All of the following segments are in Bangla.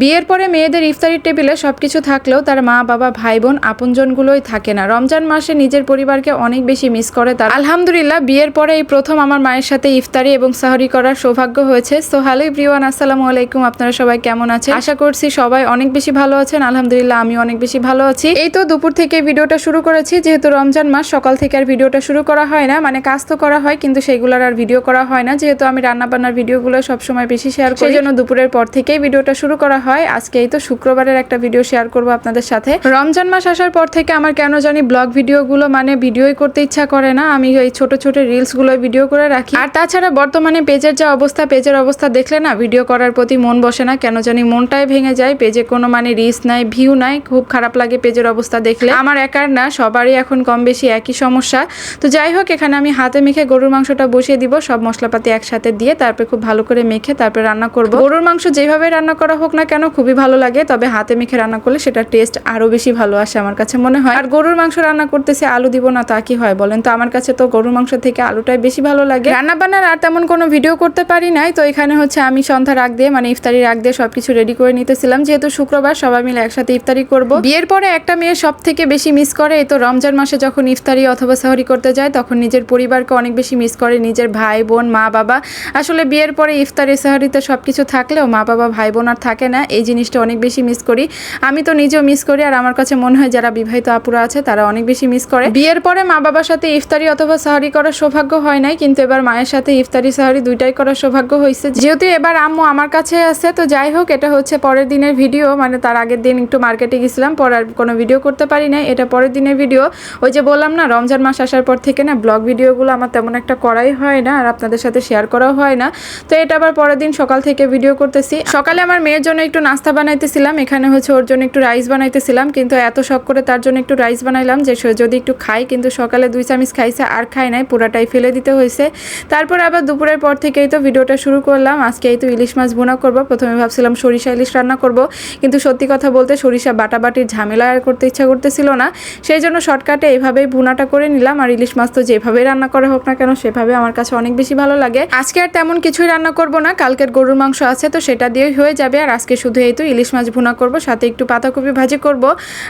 বিয়ের পরে মেয়েদের ইফতারির টেবিলে সবকিছু থাকলেও তার মা বাবা ভাই বোন আপনজনগুলোই থাকে না। রমজান মাসে নিজের পরিবারকে অনেক বেশি মিস করে তার। আলহামদুলিল্লাহ বিয়ের পরে এই প্রথম আমার মায়ের সাথে ইফতারি এবং সাহরি করার সৌভাগ্য হয়েছে। সো হ্যালো ব্রিওয়ান আসসালামু আলাইকুম। আপনারা সবাই কেমন আছেন? আশা করছি সবাই অনেক বেশি ভালো আছেন। আলহামদুলিল্লাহ আমি অনেক বেশি ভালো আছি। এই তো দুপুর থেকে ভিডিওটা শুরু করেছি। যেহেতু রমজান মাস সকাল থেকে আর ভিডিওটা শুরু করা হয় না মানে কাজ তো করা হয় কিন্তু সেগুলোর আর ভিডিও করা হয় না। যেহেতু আমি রান্না বান্নার ভিডিওগুলো সবসময় বেশি শেয়ার করি। সেই জন্য দুপুরের পর থেকেই ভিডিওটা শুরু করা হয়। আজকে এই তো শুক্রবারের একটা ভিডিও শেয়ার করব আপনাদের সাথে। রমজান মাস আসার পর থেকে আমার কেন জানি ব্লগ ভিডিওগুলো মানে ভিডিওই করতে ইচ্ছা করে না, আমি এই ছোট ছোট রিলসগুলো ভিডিও করে রাখি। আর তাছাড়া বর্তমানে পেজের যা অবস্থা, পেজের অবস্থা দেখলে না ভিডিও করার প্রতি মন বসে না, কেন জানি মনটাই ভেঙে যায়, পেজে কোনো মানে রিলস নাই ভিউ নাই, খুব খারাপ লাগে পেজের অবস্থা দেখলে। আমার একার না, সবারই এখন কম বেশি একই সমস্যা। তো যাই হোক, এখানে আমি হাতে মেখে গরুর মাংসটা বসিয়ে দিব, সব মশলাপাতি একসাথে দিয়ে, তারপর খুব ভালো করে মেখে তারপর রান্না করব। গরুর মাংস যেভাবে রান্না করা হোক না কেন খুবই ভালো লাগে, তবে হাতে মেখে রান্না করলে সেটা টেস্ট আরও বেশি ভালো আসে আমার কাছে মনে হয়। আর গরুর মাংস রান্না করতেছে, আলু দিব না তা কি হয় বলেন? তো আমার কাছে তো গরুর মাংস থেকে আলুটাই বেশি ভালো লাগে। রান্না বান্নার আর তেমন কোনো ভিডিও করতে পারি নাই, তো এখানে হচ্ছে আমি সন্ধ্যা রাখ দিয়ে মানে ইফতারি রাখ দিয়ে সবকিছু রেডি করে নিতেছিলাম। যেহেতু শুক্রবার, সবাই মিলে একসাথে ইফতারি করব। বিয়ের পরে একটা মেয়ে সব থেকে বেশি মিস করে, এই তো রমজান মাসে যখন ইফতারি অথবা সাহরি করতে যায়, তখন নিজের পরিবারকে অনেক বেশি মিস করে, নিজের ভাই, বোন, মা, বাবা। আসলে বিয়ের পরে ইফতারি সাহরিতে সব কিছু থাকলেও মা, বাবা, ভাই, বোন আর থাকে না। এই জিনিসটা অনেক বেশি মিস করি। আমি তো নিজেও মিস করি, আর আমার কাছে মনে হয় যারা বিবাহিত আপুরা আছে, তারা অনেক বেশি মিস করে। বিয়ের পরে মা বাবার সাথে ইফতারি অথবা সাহরি করার সৌভাগ্য হয় নাই, কিন্তু এবার মায়ের সাথে ইফতারি, সাহরি দুইটাই করার সৌভাগ্য হয়েছে যেহেতু এবার আম্মু আমার কাছে আছে, তো যাই হোক, এটা হচ্ছে পরের দিনের ভিডিও মানে তার আগের দিন একটু মার্কেটে গেছিলাম, পর আর কোনো ভিডিও করতে পারি না এটা পরের দিনের ভিডিও ওই যে বললাম না, রমজান মাস আসার পর থেকে না ব্লগ ভিডিওগুলো আমার তেমন একটা করাই হয় না, আর আপনাদের সাথে শেয়ার করাও হয় না। তো এটা আবার পরের দিন সকাল থেকে ভিডিও করতেছি। সকালে আমার মেয়ের জন্য একটু নাস্তা বানাইতেছিলাম, এখানে হচ্ছে ওর জন্য একটু রাইস বানাইতেছিলাম, কিন্তু এত শখ করে তার জন্য একটু রাইস বানাইলাম যে সে যদি একটু খাই কিন্তু সকালে দুই চামিচ খাইছে আর খাই নাই, পুরাটাই ফেলে দিতে হয়েছে। তারপর আবার দুপুরের পর থেকেই তো ভিডিওটা শুরু করলাম, আজকে এই তো ইলিশ মাছ বোনা করব, প্রথমে ভাবছিলাম সরিষা ইলিশ রান্না করব, কিন্তু সত্যি কথা বলতে সরিষা বাটাবাটির ঝামেলা আর করতে ইচ্ছা করতেছিল না। সেই জন্য শর্টকাটে এইভাবেই ভুনাটা করে নিলাম, আর ইলিশ মাছ তো যেভাবেই রান্না করা হোক না কেন, সেভাবে আমার কাছে অনেক বেশি ভালো লাগে। আজকে আর তেমন কিছুই রান্না করব না, কালকের গরুর মাংস আছে, তো সেটা দিয়েই হয়ে যাবে, আর আজকে শুধু এই তো ইলিশ মাছ ভুনা করব, সাথে একটু পাতাকপি ভাজি করব।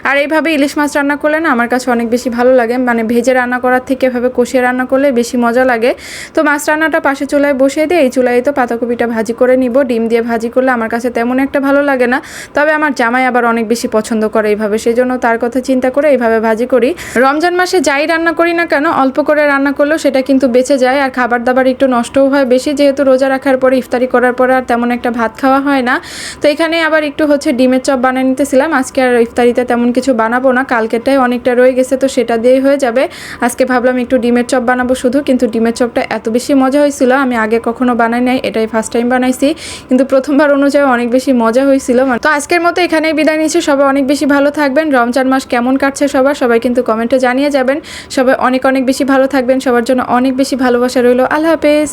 আর এইভাবে ইলিশ মাছ রান্না করলে না আমার কাছে অনেক বেশি ভালো লাগে। মানে ভেজে রান্না করার থেকে এভাবে কষিয়ে রান্না করলে বেশি মজা লাগে। তো মাছ রান্নাটা পাশে চুলায় বসিয়ে দিয়ে এই চুলায় তো পাতাকপিটা ভাজি করে নিব। ডিম দিয়ে ভাজি করলে আমার কাছে তেমন একটা ভালো লাগে না। তবে আমার জামাই আবার অনেক বেশি পছন্দ করে এইভাবে। সেই জন্য তার কথা চিন্তা করে এইভাবে ভাজি করি। রমজান মাসে যাই রান্না করি না কেন, অল্প করে রান্না করলেও সেটা কিন্তু বেঁচে যায়। আর খাবার দাবার একটু নষ্টও হয় বেশি। যেহেতু রোজা রাখার পরে ইফতারি করার পরে আর তেমন একটা ভাত খাওয়া হয় না। তো এখানে আবার একটু হচ্ছে ডিমের চপ বানিয়ে নিতেছিলাম। আজকে আর ইফতারিতে তেমন কিছু বানাবো না। কালকেরটাই অনেকটা রয়ে গেছে, তো সেটা দিয়েই হয়ে যাবে। আজকে ভাবলাম একটু ডিমের চপ বানাবো শুধু, কিন্তু ডিমের চপটা এত বেশি মজা হয়েছিল। আমি আগে কখনো বানাই নাই, এটাই ফার্স্ট টাইম বানাইছি। কিন্তু প্রথমবার অনুযায়ী অনেক বেশি মজা হয়েছিল। তো আজকের মতো এখানেই বিদায় নিচ্ছি। সবাই অনেক বেশি ভালো থাকবেন। রমজান মাস কেমন কাটছে সবার, সবাই কিন্তু কমেন্টে জানিয়ে যাবেন। সবাই অনেক অনেক বেশি ভালো থাকবেন। সবার জন্য অনেক বেশি ভালোবাসা রইল। আল্লাহ হাফেজ।